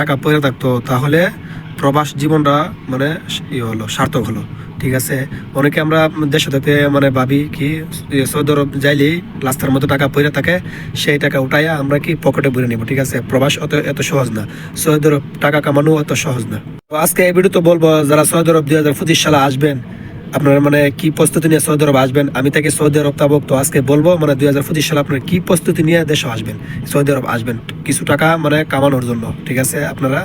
টাকা পড়ে থাকতো, তাহলে প্রবাস জীবনটা মানে ই হলো, সার্থক হলো। ঠিক আছে? অনেকে আমরা দেশে থেকে মানে ভাবি কি ই সৌদি আরব যাইলেই রাস্তার মতো টাকা পড়ে থাকে, সেই টাকা উঠাইয়া আমরা কি পকেটে ভরে নিব, ঠিক আছে? প্রবাস অত, এত সহজ না। সৌদি আরব টাকা কামানো অত সহজ না। আজকে এই ভিডিও তো বলব, যারা সৌদি আরব দুই হাজার পঁচিশ সালে আসবেন আপনারা মানে কি প্রস্তুতি নিয়ে সৌদি আরব আসবেন? আমি তাকে সৌদি আরব তাবক তো আজকে বলব মানে দুই হাজার পঁচিশ সালে আপনার কি প্রস্তুতি নিয়ে দেশে আসবেন? সৌদি আরব আসবেন, কিছু টাকা মানে কামানোর জন্য, ঠিক আছে আপনারা?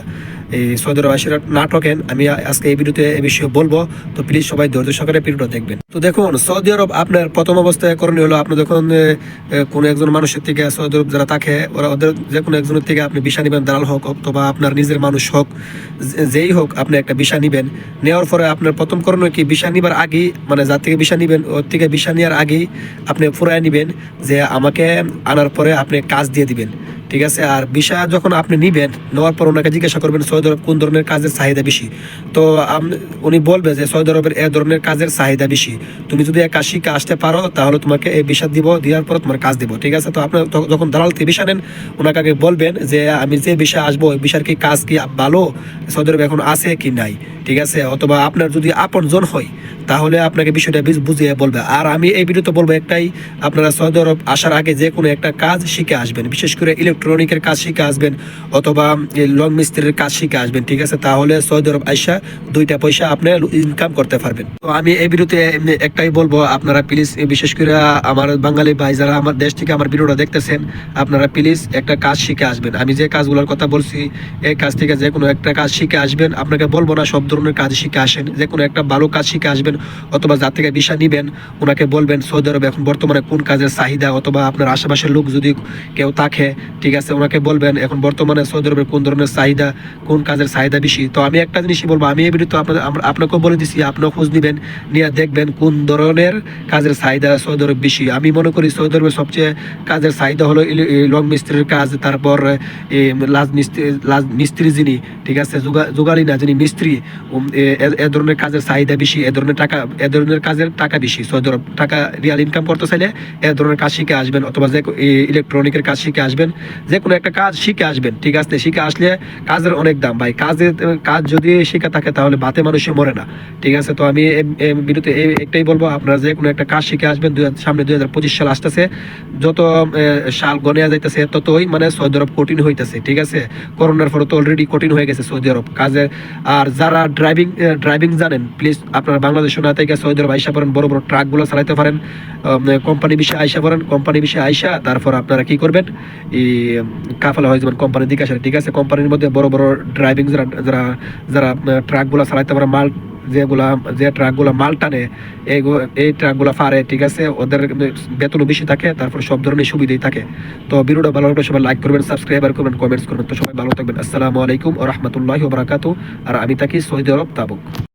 এই সৌদি আরব না ঠকেন আমি আজকে এই ভিডিওতে এই বিষয়ে বলব। তো প্লিজ সবাই ধৈর্য সহকারে ভিডিওটা দেখবেন। তো দেখুন সৌদি আরব আপনার প্রথম অবস্থায় করণীয় হলো আপনি যখন এ, এ, কোনো একজন মানুষের থেকে সৌদি আরব যারা থাকে ওরা ওদের যে কোনো একজনের থেকে আপনি বিষা নেবেন দালাল হোক অথবা আপনার নিজের মানুষ হোক যেই হোক আপনি একটা বিষা নিবেন। নেওয়ার পরে আপনার প্রথম করণীয় কি বিষা নিবার আগেই মানে যার থেকে বিষা নিবেন ওর থেকে বিষা নেওয়ার আগেই আপনি ফুরায় নিবেন যে আমাকে আনার পরে আপনি কাজ দিয়ে দিবেন। ঠিক আছে? আর বিষা যখন আপনি নিবেন, নেওয়ার পর ওনাকে জিজ্ঞাসা করবেন সৌদি আরব কোন ধরনের কাজের চাহিদা বেশি? তো উনি বলবে যে সৌদি আরবের এ ধরনের কাজের চাহিদা বেশি। তুমি যদি এক কাজ আসতে পারো, তাহলে তোমাকে এই বিষা দিব, দেওয়ার পর তোমার কাজ দিব, ঠিক আছে? তো আপনি ত- যখন দালাল থেকে বিষা নেন, ওনাকে আগে বলবেন যে, আমি যে বিষা আসব, ওই বিষার কি কাজ কি ভালো? সৌদি আরবে এখন আছে কি নাই? ঠিক আছে? অথবা আপনার যদি আপন জন হয়, তাহলে আপনাকে বিষয়টা বুঝ- বুঝিয়ে বলবে। আর আমি এই ভিডিওতে বলব একটাই, আপনারা সৌদি আরব আসার আগে যে কোনো একটা কাজ শিখে আসবেন। বিশেষ করে ইলেকট্রনিকের কাজ শিখে আসবেন, অথবা লং মিস্ত্রির কাজ শিখে আসবেন, ঠিক আছে? তাহলে সৌদি আরব আইসা দুইটা পয়সা আপনি ইনকাম করতে পারবেন। তো আমি এই ভিডিওতে এমনি একটাই বলব, আপনারা প্লিজ বিশেষ করে আমার বাঙালি ভাই যারা আমার দেশ থেকে আমার ভিডিওটা দেখতেছেন, আপনারা প্লিজ একটা কাজ শিখে আসবেন। আমি যে কাজগুলোর কথা বলছি, এই কাজ থেকে যে কোনো একটা কাজ শিখে আসবেন। আপনাকে বলব না সব ধরনের কাজ শিখে আসেন, যে কোনো একটা ভালো কাজ শিখে আসবেন অথবা যার থেকে বিষা নিবেন, ওনাকে বলবেন, সৌদি আরবে এখন বর্তমানে কোন কাজের চাহিদা? অথবা, আপনার আশেপাশের লোক যদি কেউ থাকে, ঠিক আছে? ওনাকে বলবেন, এখন বর্তমানে সৌদি আরবের কোন ধরনের চাহিদা, কোন কাজের চাহিদা বেশি? তো আমি একটা জিনিসই বলব, আমি এই ভিডিওতে আপনাদের আপনাকেও বলে দিছি, আপনিও খোঁজ নিবেন, নিয়ে দেখবেন কোন ধরনের কাজের চাহিদা সৌদি আরব বেশি। আমি মনে করি সৌদি আরবের সবচেয়ে কাজের চাহিদা হলো লং মিস্ত্রির কাজ, তারপর লাজ মিস্ত্রি লাজ মিস্ত্রি যিনি, ঠিক আছে যোগা- যোগালি না যিনি মিস্ত্রি এ- ধরনের কাজের চাহিদা বেশি, এ ধরনের টাকা, এ ধরনের কাজের টাকা বেশি। সৌদি আরব টাকা রিয়াল ইনকাম করতে চাইলে এ ধরনের কাজ শিখে আসবেন, অথবা যে ইলেকট্রনিকের কাজ শিখে আসবেন। যে কোনো একটা কাজ শিখে আসবেন, ঠিক আছে? শিখে আসলে কাজের অনেক দাম। ভাই কাজের কাজ যদি শিখে থাকে, তাহলে বাতে মানুষে মরে না, ঠিক আছে? তো আমি বিরুদ্ধে একটাই বলব, আপনারা যে কোনো একটা কাজ শিখে আসবেন সামনে দুই হাজার পঁচিশ সাল আসতেছে। যত সাল গনিয়া যাইতেছে, ততই মানে সৌদি আরব কঠিন হইতেছে, ঠিক আছে? করোনার ফলে তো অলরেডি কঠিন হয়ে গেছে সৌদি আরব কাজে। আর যারা ড্রাইভিং ড্রাইভিং জানেন? প্লিজ আপনারা বাংলাদেশ না থেকে সৌদি আরব আইসা পড়েন, বড় বড় ট্রাকগুলো চালাইতে পারেন। কোম্পানি বিষয়ে আইসা পড়েন, কোম্পানি বিষয়ে আইসা, তারপর আপনারা কি করবেন? এই কাফালা হয়ে যাবেন কোম্পানির দিকে আসেন। ঠিক আছে, কোম্পানির মধ্যে বড় বড় ড্রাইভিং যারা যারা যারা ট্রাকগুলো চালাইতে পারেন মাল যেগুলা, যে ট্রাকগুলো মাল টানে এই এই ট্রাকগুলো ফারে ঠিক আছে? ওদের বেতনও বেশি থাকে, তারপর সব ধরনের সুবিধাই থাকে। তো ভিডিওটা ভালো লাগলে সবাই লাইক করবেন সাবস্ক্রাইবার করবেন কমেন্টস করবেন। তো সবাই ভালো থাকবেন। আসসালামু আলাইকুম রহমতুল্লাহ বারাকাতু আর আমি থাকি সৌদি আরব, তাবুক।